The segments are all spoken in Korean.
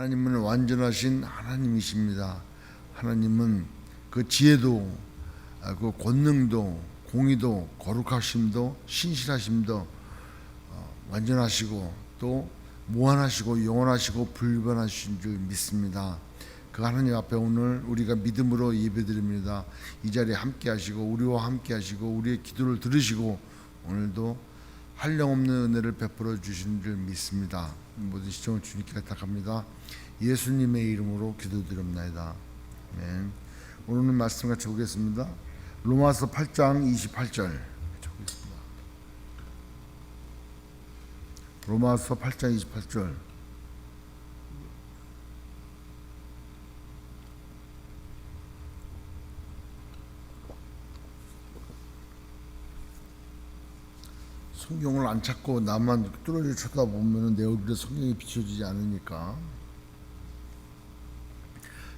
하나님은 완전하신 하나님이십니다. 하나님은 그 지혜도 아, 그 권능도 공의도 거룩하심도 신실하심도 어, 완전하시고 또 무한하시고 영원하시고 불변하신 줄 믿습니다. 그 하나님 앞에 오늘 우리가 믿음으로 예배드립니다. 이 자리에 함께 하시고 우리와 함께 하시고 우리의 기도를 들으시고 오늘도 한량없는 은혜를 베풀어 주시는 줄 믿습니다. 모든 시청을 주님께 부탁합니다. 예수님의 이름으로 기도드립니다. 아멘. 오늘 말씀 같이 보겠습니다. 로마서 8장 28절 보겠습니다. 로마서 8장 28절 성경을 안 찾고 나만 뚫어져 쳐다보면 내 얼굴에 성경이 비춰지지 않으니까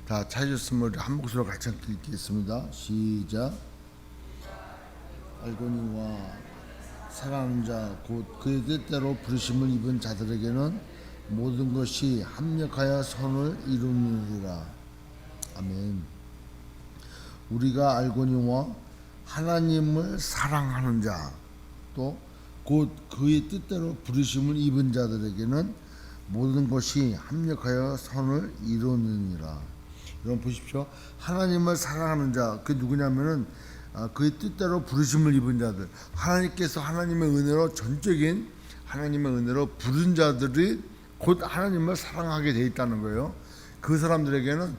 다 우리 한 목소리로 같이 읽겠습니다. 시작. 알고니와 사랑하는 자 곧 그의 뜻대로 부르심을 입은 자들에게는 모든 것이 합력하여 선을 이루느니라. 아멘. 우리가 알고니와 하나님을 사랑하는 자또 곧 그의 뜻대로 부르심을 입은 자들에게는 모든 것이 합력하여 선을 이루느니라. 여러분 보십시오. 하나님을 사랑하는 자, 그 누구냐면은 아, 그의 뜻대로 부르심을 입은 자들. 하나님께서 하나님의 은혜로 전적인 하나님의 은혜로 부른 자들이 곧 하나님을 사랑하게 돼 있다는 거예요. 그 사람들에게는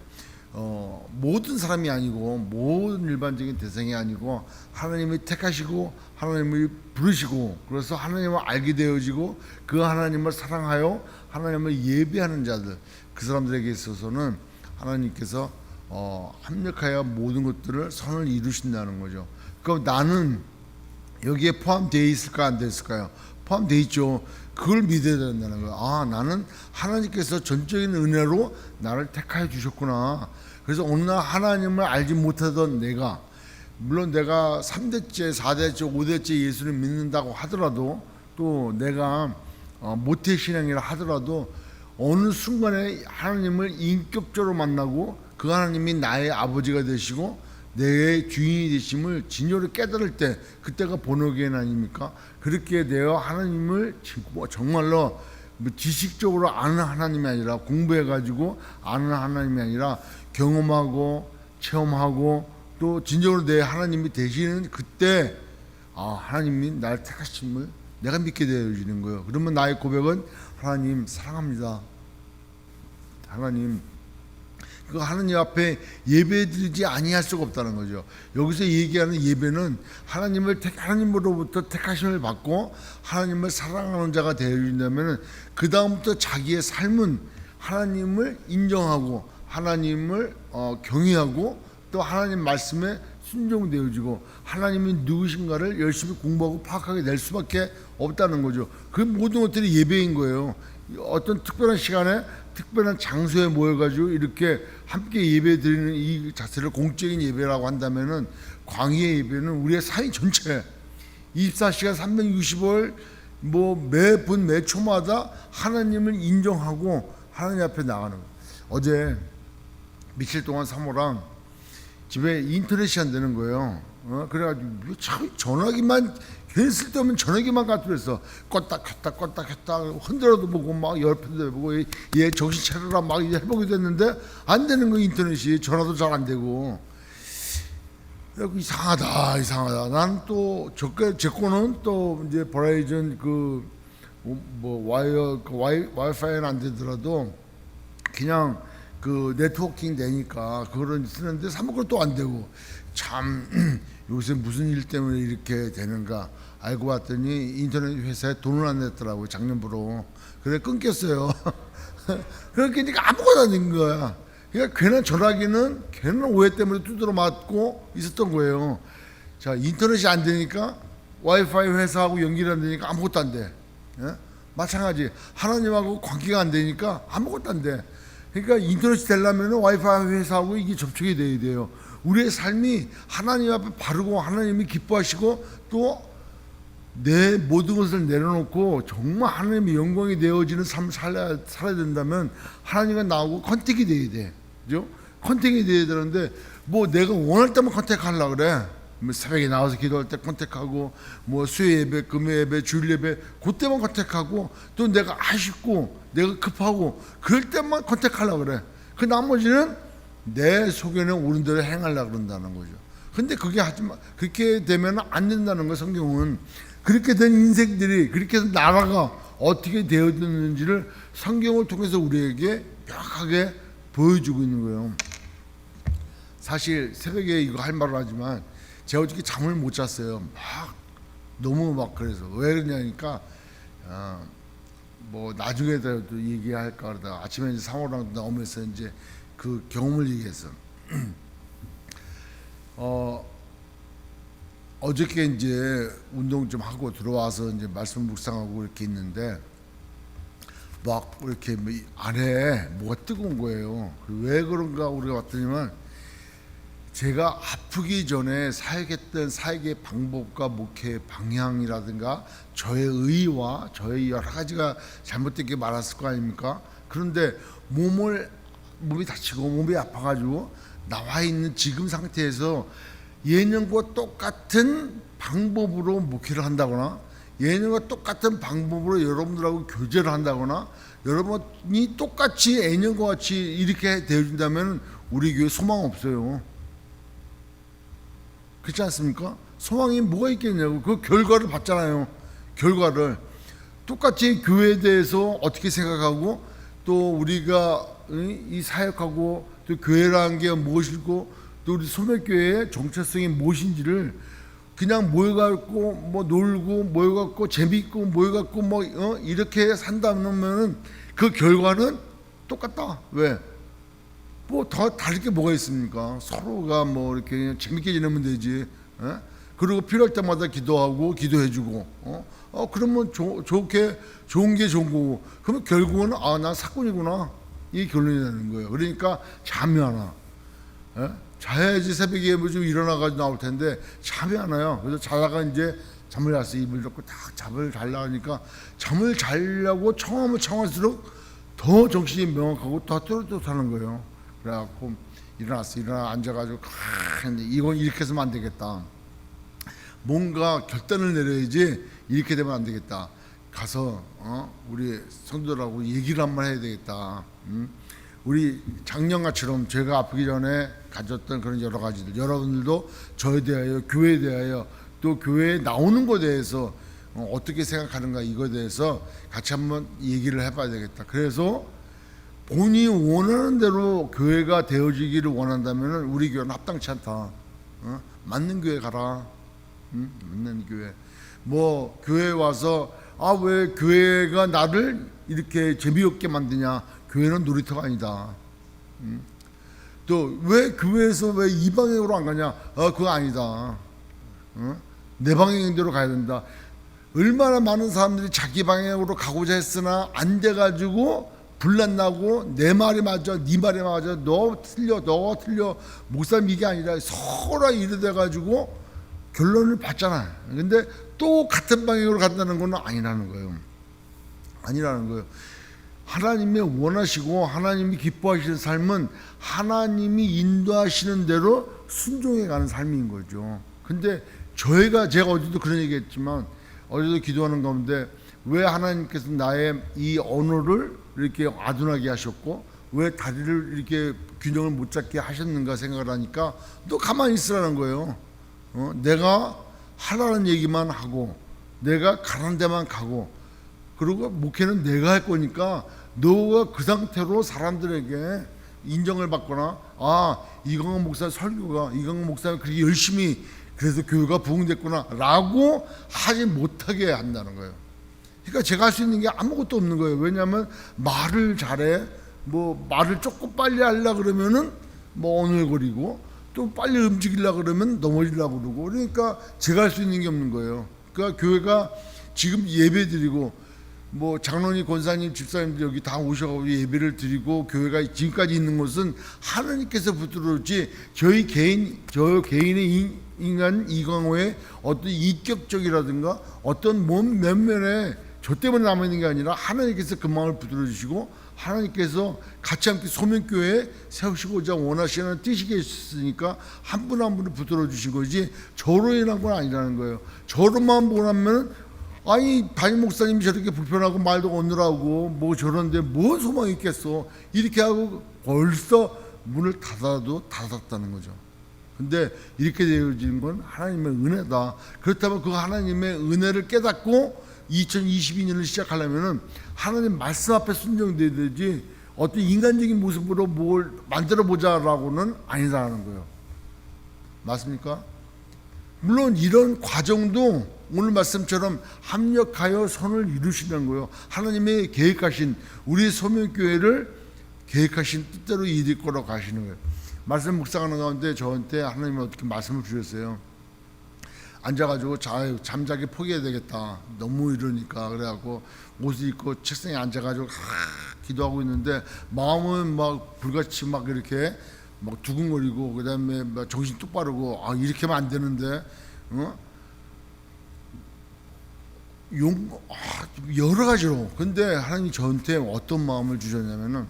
어, 모든 사람이 아니고 모든 일반적인 대상이 아니고 하나님이 택하시고 하나님이 부르시고 그래서 하나님을 알게 되어지고 그 하나님을 사랑하여 하나님을 예배하는 자들 그 사람들에게 있어서는 하나님께서 어, 합력하여 모든 것들을 선을 이루신다는 거죠. 그럼 나는 여기에 포함되어 있을까 안 됐을까요? 포함되어 있죠. 그걸 믿어야 된다는 거예요. 아, 나는 하나님께서 전적인 은혜로 나를 택하여 주셨구나. 그래서 오늘 하나님을 알지 못하던 내가 물론 내가 3대째, 4대째, 5대째 예수를 믿는다고 하더라도 또 내가 어, 모태 신앙이라 하더라도 어느 순간에 하나님을 인격적으로 만나고 그 하나님이 나의 아버지가 되시고 내 주인이 되심을 진정으로 깨달을 때 그때가 본어기엔 아닙니까? 그렇게 되어 하나님을 뭐 정말로 뭐 지식적으로 아는 하나님이 아니라 공부해 가지고 아는 하나님이 아니라 경험하고 체험하고 또 진정으로 내 하나님이 되시는 그때 아 하나님이 나를 택하심을 내가 믿게 되어지는 거예요. 그러면 나의 고백은 하나님 사랑합니다. 하나님 그 하나님 앞에 예배드리지 아니할 수가 없다는 거죠. 여기서 얘기하는 예배는 하나님을 택 하나님으로부터 택하심을 받고 하나님을 사랑하는 자가 되어진다면 그 다음부터 자기의 삶은 하나님을 인정하고 하나님을 어, 경외하고 또 하나님 말씀에 순종되어지고 하나님이 누구신가를 열심히 공부하고 파악하게 될 수밖에 없다는 거죠. 그 모든 것들이 예배인 거예요. 어떤 특별한 시간에 특별한 장소에 모여가지고 이렇게 함께 예배 드리는 이 자체를 공적인 예배라고 한다면은 광야의 예배는 우리의 삶 전체 24시간 365일 뭐 매분 매초마다 하나님을 인정하고 하나님 앞에 나가는 거예요. 어제 며칠 동안 사모랑 집에 인터넷이 안 되는 거예요. 어? 그래가지고 참 전화기만 괜히 쓸데없는 전화기만 갖고 있어. 껐다 켰다 껐다 켰다 흔들어도 보고 막 열편도 해보고 얘, 얘 정신 차려라 막 해보게 됐는데 안 되는 거 인터넷이 전화도 잘 안 되고. 그래갖고 이상하다 이상하다. 난또 저게 제 거는 또 이제 버라이즌 그뭐 와이어 그 와이 와이파이는 안 되더라도 그냥 그 네트워킹 되니까 그거를 쓰는데 사먹고 또안 되고 참 요새 무슨 일 때문에 이렇게 되는가 알고 봤더니 인터넷 회사에 돈을 안 냈더라고 작년부로. 그래 끊겼어요. 그러니까 아무것도 안된 거야. 그러니까 괜한 전화기는 괜한 오해 때문에 두드러 맞고 있었던 거예요. 자 인터넷이 안 되니까 와이파이 회사하고 연결이 안 되니까 아무것도 안 돼. 예? 마찬가지. 하나님하고 관계가 안 되니까 아무것도 안 돼 그러니까 인터넷이 되려면 와이파이 회사하고 이게 접촉이 돼야 돼요. 우리의 삶이 하나님 앞에 바르고 하나님이 기뻐하시고 또 내 모든 것을 내려놓고 정말 하나님의 영광이 되어지는 삶을 살아야, 살아야 된다면 하나님과 나하고 컨택이 돼야 돼. 그죠? 컨택이 돼야 되는데 뭐 내가 원할 때만 컨택하려고 그래. 뭐 새벽에 나와서 기도할 때 컨택하고 뭐 수요 예배, 금요 예배, 주일 예배 그때만 컨택하고 또 내가 아쉽고 내가 급하고 그럴 때만 컨택하려고 그래. 그 나머지는 내 속에는 옳은 대로 행하려고 그런다는 거죠. 근데 그게 하지 마. 그렇게 되면 안 된다는 거 성경은 그렇게 된 인생들이 그렇게 해서 나라가 어떻게 되어졌는지를 성경을 통해서 우리에게 명확하게 보여주고 있는 거예요. 사실 새벽에 이거 할 말을 하지만 제가 어저께 잠을 못 잤어요. 막 너무 막 그래서 왜 그러냐니까 어, 뭐 나중에라도 얘기할까 그러다 아침에 이제 상호랑 나오면서 이제 그 경험을 얘기했어. 어 어저께 이제 운동 좀 하고 들어와서 이제 말씀 묵상하고 이렇게 있는데 막 이렇게 뭐 안에 뭐가 뜨거운 거예요. 왜 그런가 우리가 봤더니만 제가 아프기 전에 사역했던 사역의 방법과 목회 방향이라든가 저의 의와 저의 여러 가지가 잘못된 게 많았을 거 아닙니까? 그런데 몸을 몸이 다치고 몸이 아파가지고 나와 있는 지금 상태에서 예년과 똑같은 방법으로 목회를 한다거나 예년과 똑같은 방법으로 여러분들하고 교제를 한다거나 여러분이 똑같이 예년과 같이 이렇게 되어준다면 우리 교회 소망 없어요. 그렇지 않습니까? 소망이 뭐가 있겠냐고 그 결과를 봤잖아요. 결과를 똑같이 교회에 대해서 어떻게 생각하고 또 우리가 이 사역하고 또 교회라는 게 무엇이고 또 우리 소매교회의 정체성이 무엇인지를 그냥 모여갖고 뭐 놀고 모여갖고 재밌고 모여갖고 뭐 어? 이렇게 산다면은 그 결과는 똑같다. 왜? 뭐 더 다를 게 뭐가 있습니까? 서로가 뭐 이렇게 재밌게 지내면 되지. 어? 그리고 필요할 때마다 기도하고 기도해주고. 어? 어 그러면 조, 좋게 좋은 게 좋은 거고. 그러면 결국은 아나 사건이구나 이 결론이 되는 거예요. 그러니까 잠이 안 와. 예? 자야지 새벽에 뭐좀 일어나가지고 나올 텐데 잠이 안 와요. 그래서 자다가 이제 잠을 잤어 입을 덮고 딱 잠을 잘라니까 잠을 자려고 청하면 청할수록 더 정신이 명확하고 더 또렷하는 거예요. 그래갖고 일어났어 일어나 앉아가지고 캬, 근데 이건 이렇게 해서는 안 되겠다. 뭔가 결단을 내려야지 이렇게 되면 안 되겠다. 가서 어? 우리 성도들하고 얘기를 한 번 해야 되겠다. 음? 우리 작년과처럼 제가 아프기 전에 가졌던 그런 여러 가지들 여러분들도 저에 대하여 교회에 대하여 또 교회에 나오는 것에 대해서 어, 어떻게 생각하는가 이거에 대해서 같이 한번 얘기를 해봐야 되겠다. 그래서 본인이 원하는 대로 교회가 되어지기를 원한다면 우리 교회는 합당치 않다. 어? 맞는 교회 가라. 응? 맞는 교회. 뭐 교회 와서 아 왜 교회가 나를 이렇게 재미없게 만드냐? 교회는 놀이터가 아니다. 또왜 교회에서 왜 이 방향으로 안 가냐? 아 그거 아니다. 어? 내 방향대로 가야 된다. 얼마나 많은 사람들이 자기 방향으로 가고자 했으나 안 돼가지고 불났나고 내 말이 맞아, 네 말이 맞아, 너 틀려, 너 틀려, 목사님 이게 아니라 서로 이래돼가지고 결론을 봤잖아. 근데 또 같은 방향으로 간다는 건 아니라는 거예요. 아니라는 거예요. 하나님이 원하시고 하나님이 기뻐하시는 삶은 하나님이 인도하시는 대로 순종해 가는 삶인 거죠. 근데 저희가 제가 어제도 그런 얘기 했지만 어제도 기도하는 가운데 왜 하나님께서 나의 이 언어를 이렇게 아둔하게 하셨고 왜 다리를 이렇게 균형을 못 잡게 하셨는가 생각을 하니까 너 가만히 있으라는 거예요. 어? 내가 하라는 얘기만 하고 내가 가는 데만 가고 그리고 목회는 내가 할 거니까 너가 그 상태로 사람들에게 인정을 받거나 아 이광호 목사 설교가 이광호 목사가 그렇게 열심히 그래서 교회가 부흥됐구나라고 하지 못하게 한다는 거예요. 그러니까 제가 할 수 있는 게 아무것도 없는 거예요. 왜냐하면 말을 잘해 뭐 말을 조금 빨리 하려 그러면은 뭐 오늘거리고 또 빨리 움직이려 그러면 넘어지려고 그러고 그러니까 제가 할 수 있는 게 없는 거예요. 그러니까 교회가 지금 예배 드리고 뭐 장로님, 권사님, 집사님들 여기 다 오셔가지고 예배를 드리고 교회가 지금까지 있는 것은 하나님께서 붙들었지 저희 개인 저 개인의 인, 인간 이광호의 어떤 인격적이라든가 어떤 몸 면면에 저 때문에 남아 있는 게 아니라 하나님께서 그 마음을 붙들어 주시고 하나님께서 같이 함께 소명교회 세우시고자 원하시는 뜻이 계셨으니까 한 분 한 분을 붙들어 주신 거지 저로 인한 건 아니라는 거예요. 저로만 보라면 아니 담임 목사님이 저렇게 불편하고 말도 오느라고 뭐 저런데 뭔 소망이 있겠어 이렇게 하고 벌써 문을 닫아도 닫았다는 거죠. 근데 이렇게 되어진 건 하나님의 은혜다. 그렇다면 그 하나님의 은혜를 깨닫고 2022년을 시작하려면은 하나님 말씀 앞에 순종돼야 되지 어떤 인간적인 모습으로 뭘 만들어 보자라고는 아니라는 거예요. 맞습니까? 물론 이런 과정도 오늘 말씀처럼 합력하여 선을 이루시는 거예요. 하나님의 계획하신 우리 소명교회를 계획하신 뜻대로 이룰 거라고 가시는 거예요. 말씀 묵상하는 가운데 저한테 하나님이 어떻게 말씀을 주셨어요. 앉아가지고 자, 잠자기 포기해야 되겠다. 너무 이러니까 그래갖고 옷을 입고 책상에 앉아가지고 하, 기도하고 있는데 마음은 막 불같이 막 이렇게 막 두근거리고 그다음에 막 정신 똑바르고 아 이렇게 하면 안 되는데 어? 용 아, 여러 가지로 근데 하나님 저한테 어떤 마음을 주셨냐면은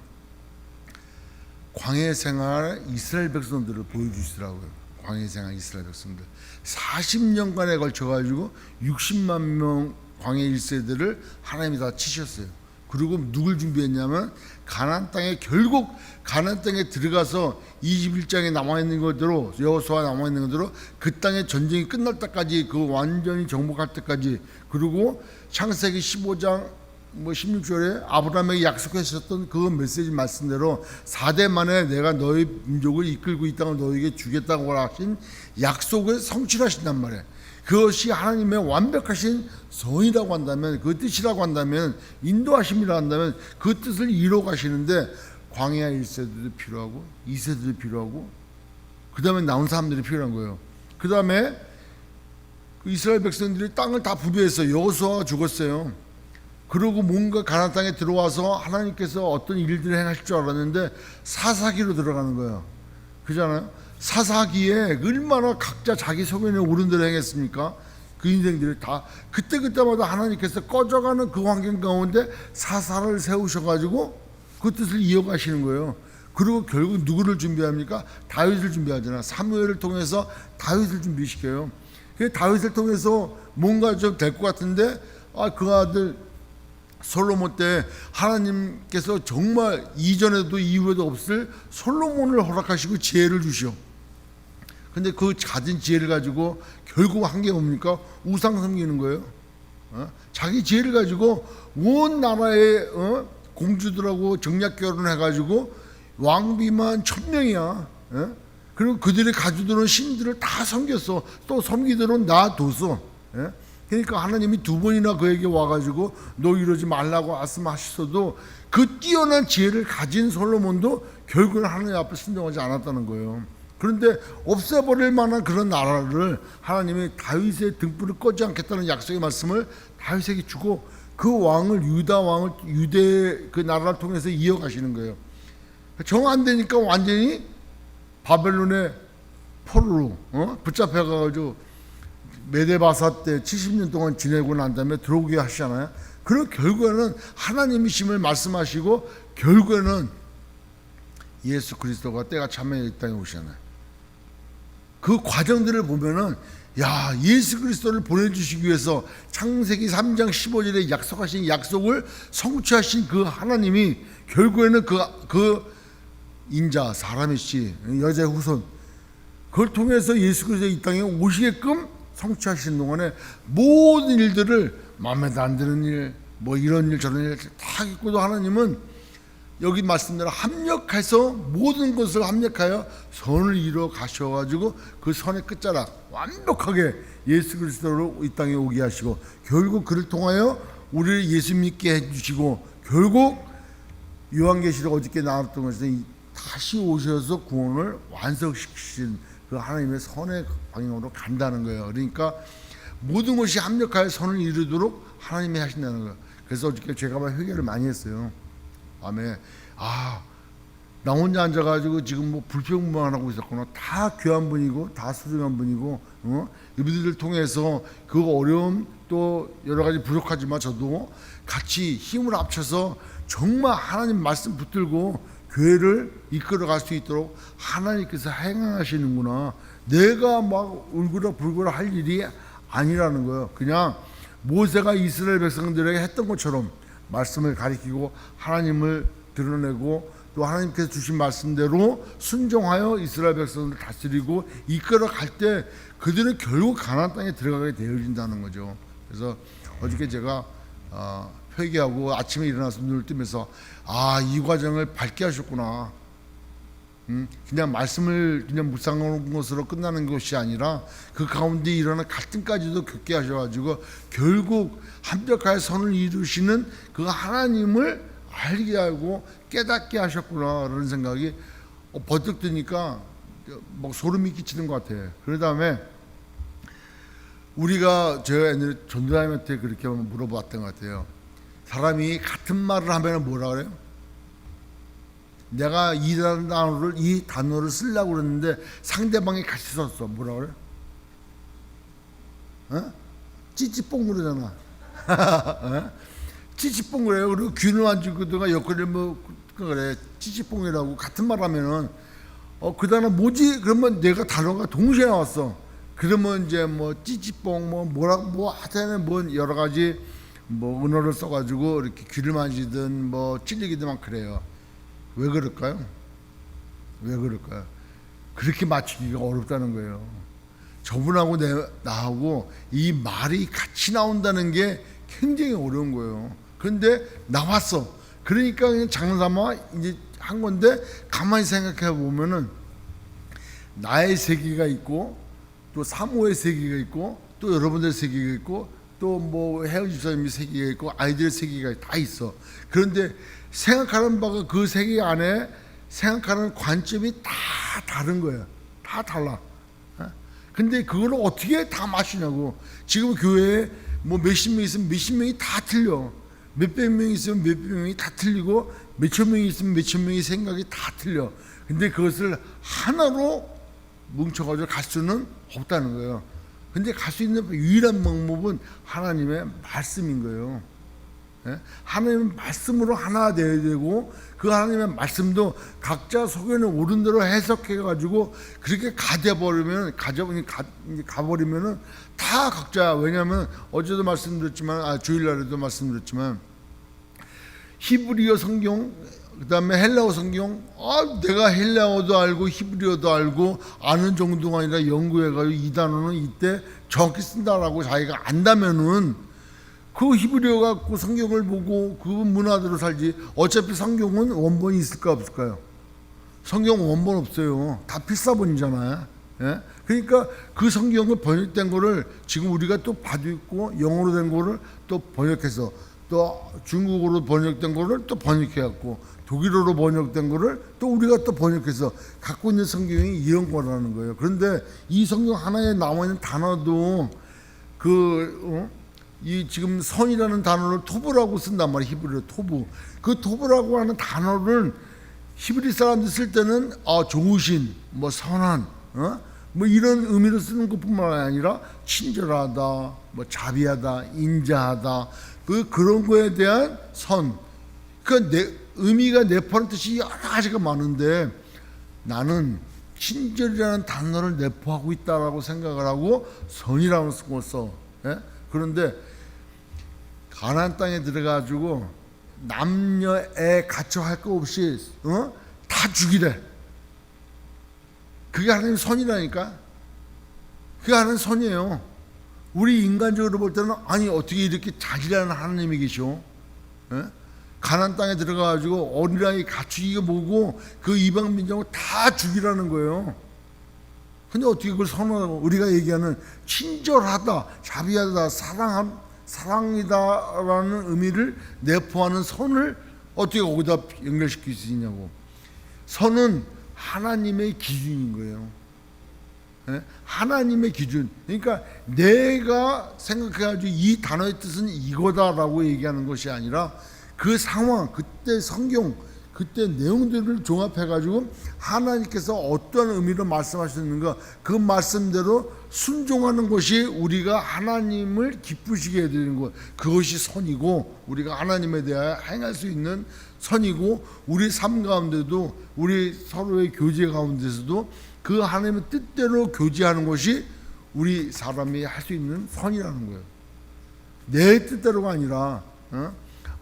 광해 생활 이스라엘 백성들을 보여주시더라고요. 광해 생활 이스라엘 백성들 40년간에 걸쳐 가지고 60만 명 광해 1세들을 하나님이 다 치셨어요. 그리고 누굴 준비했냐면 가나안 땅에 결국 가나안 땅에 들어가서 21장에 남아 있는 것대로 여호수아 남아 있는 것대로 그 땅의 전쟁이 끝날 때까지 그 완전히 정복할 때까지 그리고 창세기 15장 뭐 16절에 아브라함에게 약속하셨던 그 메시지 말씀대로 4대 만에 내가 너희 민족을 이끌고 이 땅을 너희에게 주겠다고 하신 약속을 성취하신단 말이에요. 그것이 하나님의 완벽하신 선이라고 한다면 그 뜻이라고 한다면 인도하심이라고 한다면 그 뜻을 이루어 가시는데 광야 1세들도 필요하고 2세들도 필요하고 그 다음에 나온 사람들이 필요한 거예요. 그 다음에 이스라엘 백성들이 땅을 다 부배해서 여호수아가 죽었어요. 그러고 뭔가 가나안 땅에 들어와서 하나님께서 어떤 일들을 행하실 줄 알았는데 사사기로 들어가는 거예요. 그잖아요. 사사기에 얼마나 각자 자기 소견에 오른 대로 행했습니까? 그 인생들이 다 그때 그때마다 하나님께서 꺼져가는 그 환경 가운데 사사를 세우셔가지고 그 뜻을 이어가시는 거예요. 그리고 결국 누구를 준비합니까? 다윗을 준비하잖아. 사무엘을 통해서 다윗을 준비시켜요. 그 다윗을 통해서 뭔가 좀 될 것 같은데 아 그 아들 솔로몬 때 하나님께서 정말 이전에도 이후에도 없을 솔로몬을 허락하시고 지혜를 주시오. 근데 그 가진 지혜를 가지고 결국 한 게 뭡니까? 우상 섬기는 거예요. 어? 자기 지혜를 가지고 온 나라의 어? 공주들하고 정략 결혼해가지고 왕비만 천 명이야. 어? 그리고 그들의 가지들은 신들을 다 섬겼어. 또 섬기들은 놔뒀어. 예? 그러니까 하나님이 두 번이나 그에게 와가지고 너 이러지 말라고 말씀하셨어도 그 뛰어난 지혜를 가진 솔로몬도 결국은 하나님 앞에 순종하지 않았다는 거예요. 그런데 없애버릴 만한 그런 나라를 하나님이 다윗의 등불을 꺼지 않겠다는 약속의 말씀을 다윗에게 주고 그 왕을 유다 왕을 유대 그 나라를 통해서 이어가시는 거예요. 정 안 되니까 완전히 바벨론의 포로로 어? 붙잡혀가지고 메데바사 때 70년 동안 지내고 난 다음에 들어오게 하시잖아요. 그럼 결국에는 하나님이심을 말씀하시고 결국에는 예수 그리스도가 때가 참에 이 땅에 오시잖아요. 그 과정들을 보면은 야 예수 그리스도를 보내주시기 위해서 창세기 3장 15절에 약속하신 약속을 성취하신 그 하나님이 결국에는 그, 그 인자 사람이시 여자의 후손 그걸 통해서 예수 그리스도 이 땅에 오시게끔 성취하신 동안에 모든 일들을 마음에 안 드는 일, 뭐 이런 일 저런 일 다 있고도 하나님은 여기 말씀대로 합력해서 모든 것을 합력하여 선을 이루어 가셔가지고 그 선의 끝자락 완벽하게 예수 그리스도로 이 땅에 오게 하시고 결국 그를 통하여 우리를 예수 믿게 해주시고 결국 요한계시록 어저께 나왔던 것은 다시 오셔서 구원을 완성시키신 그 하나님의 선의 방향으로 간다는 거예요. 그러니까 모든 것이 합력하여 선을 이루도록 하나님이 하신다는 거예요. 그래서 어저께 제가 막 회개를 많이 했어요. 밤에 아, 나 혼자 앉아가지고 지금 뭐 불평만 하고 있었구나. 다 귀한 분이고 다 소중한 분이고, 어? 이분들을 통해서 그 어려움 또 여러 가지 부족하지만 저도 같이 힘을 합쳐서 정말 하나님 말씀 붙들고 교회를 이끌어갈 수 있도록 하나님께서 행하시는구나. 내가 막 불고라 할 일이 아니라는 거예요. 그냥 모세가 이스라엘 백성들에게 했던 것처럼 말씀을 가리키고 하나님을 드러내고 또 하나님께서 주신 말씀대로 순종하여 이스라엘 백성을 다스리고 이끌어 갈 때 그들은 결국 가나안 땅에 들어가게 되어진다는 거죠. 그래서 어저께 제가 어, 회개하고 아침에 일어나서 눈을 뜨면서 아 이 과정을 밝게 하셨구나. 음, 그냥 말씀을 그냥 묵상하는 것으로 끝나는 것이 아니라 그 가운데 일어나는 갈등까지도 겪게 하셔가지고 결국 한벽하여 선을 이루시는 그 하나님을 알게 하고 깨닫게 하셨구나라는 생각이 어, 버뜩 드니까 뭐 소름이 끼치는 것 같아요. 그 다음에 우리가 제가 옛날에 전도사님한테 그렇게 물어봤던 것 같아요. 사람이 같은 말을 하면 뭐라 그래요? 내가 이 단어를 이 단어를 쓰려고 그랬는데 상대방이 같이 썼어. 뭐라 그래? 어? 찌찌뽕 그러잖아. 어? 찌찌뽕 그래요. 그리고 귀는 안 주거든가 옆구리를 뭐 그래 찌찌뽕이라고 같은 말 하면은 어 그 단어 뭐지? 그러면 내가 단어가 동시에 나왔어. 그러면 이제 뭐 찌찌뽕 뭐 뭐라 뭐 하여튼 뭐 여러 가지 뭐 은어를 써가지고 이렇게 귀를 만지든 뭐 찔리기든 막 그래요. 왜 그럴까요? 왜 그럴까요? 그렇게 맞추기가 어렵다는 거예요. 저분하고 내, 나하고 이 말이 같이 나온다는 게 굉장히 어려운 거예요. 그런데 나왔어. 그러니까 그냥 장난삼아 이제 한 건데 가만히 생각해 보면은 나의 세계가 있고 또 사모의 세계가 있고 또 여러분들의 세계가 있고 또뭐 혜원 집사님의 세계가 있고 아이들의 세계가 다 있어. 그런데 생각하는 바가 그 세계 안에 생각하는 관점이 다 다른 거예요. 다 달라. 어? 근데 그걸 어떻게 다 맞추냐고. 지금 교회에 뭐 몇십 명 있으면 몇십 명이 다 틀려. 몇백 명 있으면 몇백 명이 다 틀리고 몇천 명이 있으면 몇천 명이 생각이 다 틀려. 근데 그것을 하나로 뭉쳐가지고 갈 수는 없다는 거예요. 근데 갈 수 있는 유일한 방법은 하나님의 말씀인 거예요. 예? 하나님의 말씀으로 하나 되어야 되고 그 하나님의 말씀도 각자 속에는 옳은 대로 해석해 가지고 그렇게 가져 버리면 가져 가 가버리면은 다 각자 왜냐하면 어제도 말씀드렸지만 아 주일날에도 말씀드렸지만 히브리어 성경 그 다음에 헬라어 성경 아 내가 헬라어도 알고 히브리어도 알고 아는 정도가 아니라 연구해가지고 이 단어는 이때 정확히 쓴다라고 자기가 안다면은 그 히브리어 갖고 성경을 보고 그 문화대로 살지 어차피 성경은 원본이 있을까 없을까요? 성경 원본 없어요. 다 필사본이잖아요. 예? 그러니까 그 성경을 번역된 거를 지금 우리가 또 봐도 있고 영어로 된 거를 또 번역해서 또 중국어로 번역된 거를 또 번역해 갖고 독일어로 번역된 거를 또 우리가 또 번역해서 갖고 있는 성경이 이런 거라는 거예요. 그런데 이 성경 하나에 나와 있는 단어도 그 어? 이 지금 선이라는 단어를 토브라고 쓴단 말이에요. 히브리어 토브. 그 토브라고 하는 단어를 히브리 사람들 쓸 때는 아 좋으신, 뭐 선한, 어? 뭐 이런 의미로 쓰는 것뿐만 아니라 친절하다, 뭐 자비하다, 인자하다, 그 그런 거에 대한 선. 그내 의미가 내포하는 뜻이 여러 가지가 많은데 나는 친절이라는 단어를 내포하고 있다라고 생각을 하고 선이라고 쓰고 써. 예? 그런데 가나안 땅에 들어가지고 남녀에 갖춰 할거 없이 어? 다 죽이래. 그게 하나님 선이라니까. 그게 하나님 선이에요. 우리 인간적으로 볼 때는 아니 어떻게 이렇게 자기라는 하나님이 계셔? 예? 가난 땅에 들어가 가지고 어린아이 갖추기가 뭐고 그 이방 민족을 다 죽이라는 거예요. 근데 어떻게 그걸 선언하고 우리가 얘기하는 친절하다, 자비하다, 사랑함, 사랑이다라는 의미를 내포하는 선을 어떻게 거기다 연결시킬 수 있냐고. 선은 하나님의 기준인 거예요. 예? 하나님의 기준. 그러니까 내가 생각해가지고 이 단어의 뜻은 이거다라고 얘기하는 것이 아니라 그 상황, 그때 성경, 그때 내용들을 종합해가지고 하나님께서 어떤 의미로 말씀하셨는가 그 말씀대로 순종하는 것이 우리가 하나님을 기쁘시게 해드리는 것 그것이 선이고 우리가 하나님에 대하여 행할 수 있는 선이고 우리 삶 가운데도 우리 서로의 교제 가운데서도 그 하나님의 뜻대로 교제하는 것이 우리 사람이 할 수 있는 선이라는 거예요. 내 뜻대로가 아니라 어?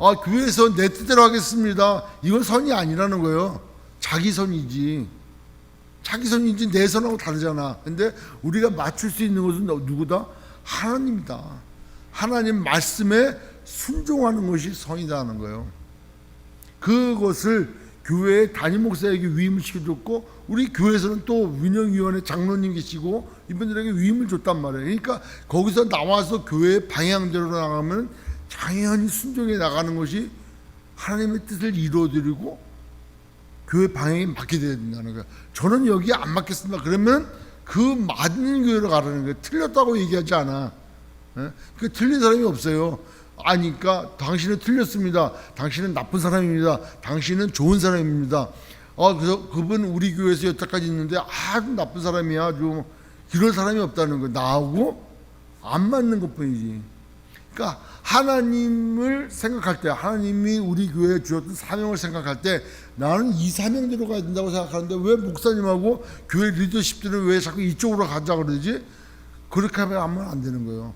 아 교회에서 내 뜻대로 하겠습니다. 이건 선이 아니라는 거예요. 자기 선이지. 자기 선인지 내 선하고 다르잖아. 근데 우리가 맞출 수 있는 것은 누구다? 하나님이다. 하나님 말씀에 순종하는 것이 선이다는 거예요. 그것을 교회 담임 목사에게 위임을 시켜줬고 우리 교회에서는 또 운영위원회 장로님 계시고 이분들에게 위임을 줬단 말이에요. 그러니까 거기서 나와서 교회 방향대로 나가면 당연히 순종해 나가는 것이 하나님의 뜻을 이루어드리고 교회 방향에 맞게 돼야 된다는 거예요. 저는 여기 안 맞겠습니다. 그러면 그 맞는 교회로 가라는 거예요. 틀렸다고 얘기하지 않아. 예? 그 틀린 사람이 없어요. 아니까 당신은 틀렸습니다. 당신은 나쁜 사람입니다. 당신은 좋은 사람입니다. 아 그래서 그분 우리 교회에서 여태까지 있는데 아주 나쁜 사람이야. 아주 이런 사람이 없다는 거. 나하고 안 맞는 것뿐이지. 그러니까 하나님을 생각할 때 하나님이 우리 교회에 주었던 사명을 생각할 때 나는 이 사명대로 가야 된다고 생각하는데 왜 목사님하고 교회 리더십들은 왜 자꾸 이쪽으로 가자 그러지? 그렇게 하면 안 되는 거예요.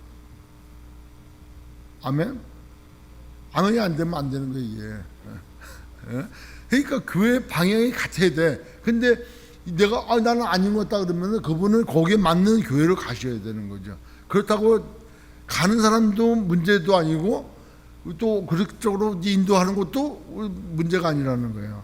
아멘? 아멘이 안 되면 안 되는 거예요, 이게. 예? 그러니까 교회 방향이 같아야 돼. 근데 내가 아, 나는 아닌 것 같다 그러면 그분은 거기에 맞는 교회를 가셔야 되는 거죠. 그렇다고 가는 사람도 문제도 아니고 또 그쪽으로 인도하는 것도 문제가 아니라는 거예요.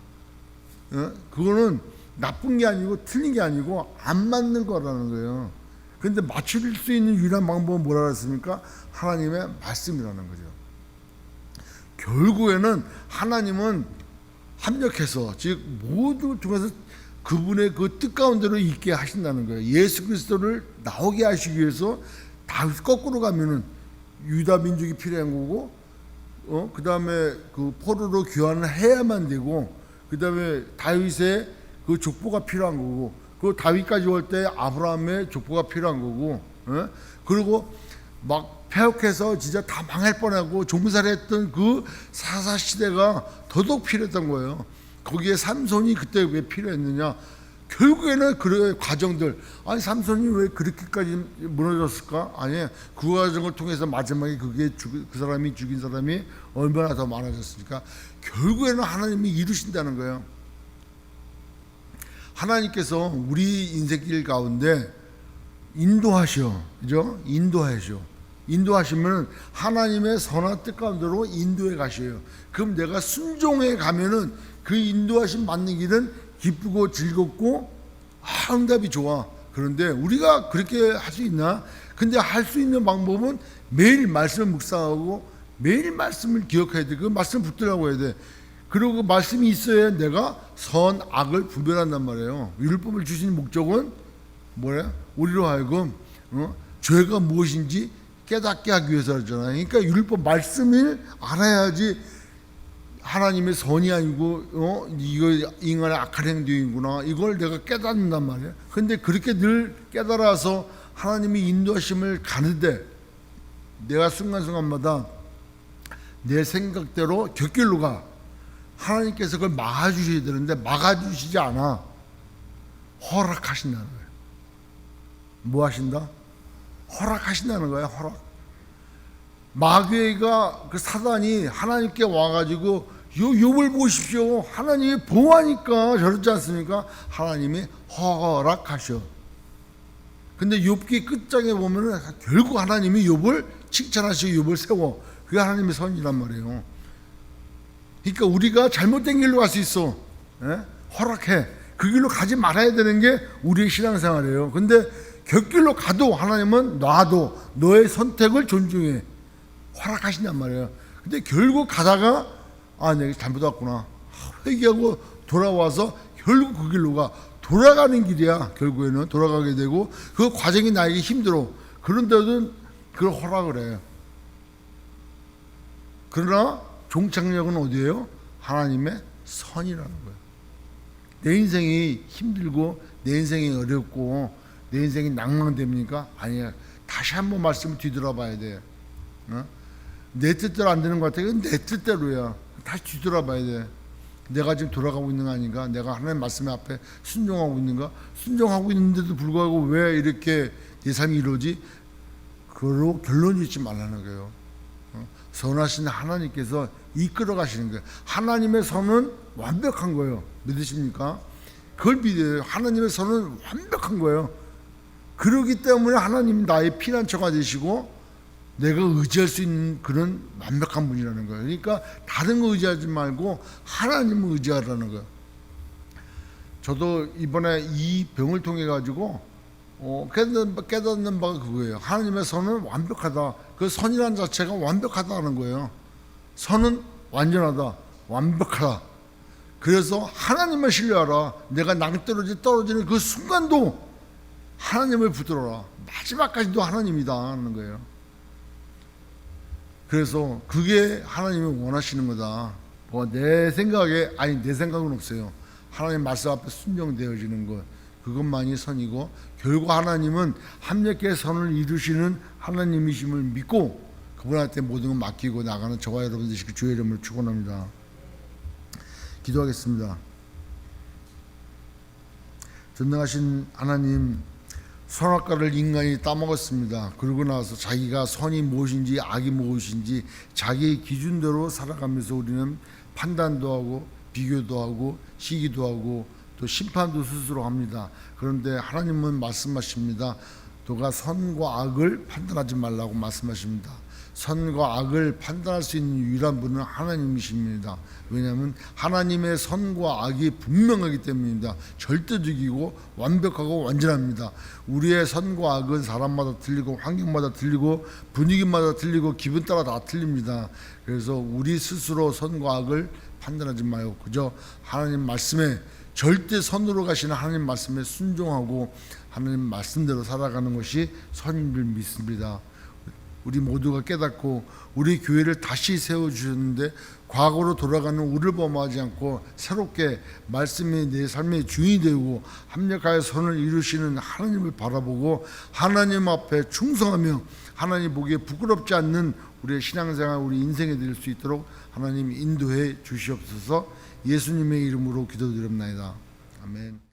예? 그거는 나쁜 게 아니고 틀린 게 아니고 안 맞는 거라는 거예요. 근데 맞출 수 있는 유일한 방법은 뭐라 그랬습니까? 하나님의 말씀이라는 거죠. 결국에는 하나님은 합력해서 즉 모두 중에서 그분의 그 뜻 가운데로 있게 하신다는 거예요. 예수 그리스도를 나오게 하시기 위해서 다윗 거꾸로 가면은 유다 민족이 필요한 거고 어 그다음에 그 포로로 교환을 해야만 되고 그다음에 다윗의 그 족보가 필요한 거고 그 다윗까지 올 때 아브라함의 족보가 필요한 거고 어? 그리고 막 폐역해서 진짜 다 망할 뻔하고 종살했던 그 사사 시대가 더더욱 필요했던 거예요. 거기에 삼손이 그때 왜 필요했느냐? 결국에는 그런 과정들 아니 삼손이 왜 그렇게까지 무너졌을까? 아니 그 과정을 통해서 마지막에 그게 죽, 그 사람이 죽인 사람이 얼마나 더 많아졌습니까? 결국에는 하나님이 이루신다는 거예요. 하나님께서 우리 인생길 가운데 인도하셔, 그죠? 인도하셔. 인도하시면 하나님의 선한 뜻 가운데로 인도해 가셔요. 그럼 내가 순종해 가면은 그 인도하신 맞는 길은 기쁘고 즐겁고 아, 응답이 좋아. 그런데 우리가 그렇게 할 수 있나? 근데 할 수 있는 방법은 매일 말씀을 묵상하고 매일 말씀을 기억해야 돼. 그 말씀 붙들라고 해야 돼. 그리고 그 말씀이 있어야 내가 선, 악을 분별한단 말이에요. 율법을 주신 목적은 뭐야? 우리로 하여금 어? 죄가 무엇인지 깨닫게 하기 위해서잖아요. 그러니까 율법 말씀을 알아야지 하나님의 선이 아니고 어 이거 인간의 악한 행동이구나 이걸 내가 깨닫는단 말이에요. 근데 그렇게 늘 깨달아서 하나님이 인도하심을 가는데 내가 순간순간마다 내 생각대로 곁길로 가 하나님께서 그걸 막아주셔야 되는데 막아주시지 않아 허락하신다는 거예요. 뭐 하신다? 허락하신다는 거예요. 허락. 마귀가 그 사단이 하나님께 와가지고 요 욥을 보십시오. 하나님이 보호하니까 저렇지 않습니까? 하나님이 허락하셔. 근데 욥기 끝장에 보면은 결국 하나님이 욥을 칭찬하시고 욥을 세워. 그게 하나님의 선이란 말이에요. 그러니까 우리가 잘못된 길로 갈 수 있어. 예? 허락해. 그 길로 가지 말아야 되는 게 우리의 신앙생활이에요. 근데 곁길로 가도 하나님은 놔도 너의 선택을 존중해. 허락하신단 말이에요. 근데 결국 가다가 아 내가 잘못 왔구나 회개하고 돌아와서 결국 그 길로 가 돌아가는 길이야. 결국에는 돌아가게 되고 그 과정이 나에게 힘들어. 그런데도 그걸 허락을 해요. 그러나 종착역은 어디예요? 하나님의 선이라는 거예요. 내 인생이 힘들고 내 인생이 어렵고 내 인생이 낭망됩니까? 아니야. 다시 한번 말씀을 뒤돌아봐야 돼. 어? 내 뜻대로 안 되는 것 같아. 이건 내 뜻대로야. 다시 뒤돌아봐야 돼. 내가 지금 돌아가고 있는 거 아닌가? 내가 하나님 말씀 앞에 순종하고 있는가? 순종하고 있는데도 불구하고 왜 이렇게 내 삶이 이러지? 그로 결론 짓지 말라는 거예요. 어? 선하신 하나님께서 이끌어 가시는 거예요. 하나님의 선은 완벽한 거예요. 믿으십니까? 그걸 믿어요. 하나님의 선은 완벽한 거예요. 그러기 때문에 하나님 나의 피난처가 되시고 내가 의지할 수 있는 그런 완벽한 분이라는 거예요. 그러니까 다른 거 의지하지 말고 하나님을 의지하라는 거예요. 저도 이번에 이 병을 통해 가지고 어, 깨닫는, 깨닫는 바가 그거예요. 하나님의 선은 완벽하다. 그 선이라는 자체가 완벽하다는 거예요. 선은 완전하다. 완벽하다. 그래서 하나님을 신뢰하라. 내가 낭떠러지 떨어지는 그 순간도 하나님을 붙들어라. 마지막까지도 하나님이다 하는 거예요. 그래서 그게 하나님이 원하시는 거다. 뭐 내 생각에 아니 내 생각은 없어요. 하나님 말씀 앞에 순종되어지는 것 그것만이 선이고 결국 하나님은 합력의 선을 이루시는 하나님이심을 믿고 그분한테 모든 걸 맡기고 나가는 저와 여러분 되시길 주의 이름으로 축원합니다. 기도하겠습니다. 전능하신 하나님 선악과를 인간이 따먹었습니다. 그러고 나서 자기가 선이 무엇인지 악이 무엇인지 자기 기준대로 살아가면서 우리는 판단도 하고 비교도 하고 시기도 하고 또 심판도 스스로 합니다. 그런데 하나님은 말씀하십니다. 너가 선과 악을 판단하지 말라고 말씀하십니다. 선과 악을 판단할 수 있는 유일한 분은 하나님이십니다. 왜냐하면 하나님의 선과 악이 분명하기 때문입니다. 절대적이고 완벽하고 완전합니다. 우리의 선과 악은 사람마다 틀리고 환경마다 틀리고 분위기마다 틀리고 기분 따라 다 틀립니다. 그래서 우리 스스로 선과 악을 판단하지 마요. 그저 하나님 말씀에 절대 선으로 가시는 하나님 말씀에 순종하고 하나님 말씀대로 살아가는 것이 줄 믿습니다. 우리 모두가 깨닫고 우리 교회를 다시 세워 주셨는데 과거로 돌아가는 우리를 범하지 않고 새롭게 말씀이 내 삶의 주인이 되고 합력하여 선을 이루시는 하나님을 바라보고 하나님 앞에 충성하며 하나님 보기에 부끄럽지 않는 우리의 신앙생활 우리 인생에 될수 있도록 하나님 인도해 주시옵소서 예수님의 이름으로 기도드립니다. 아멘.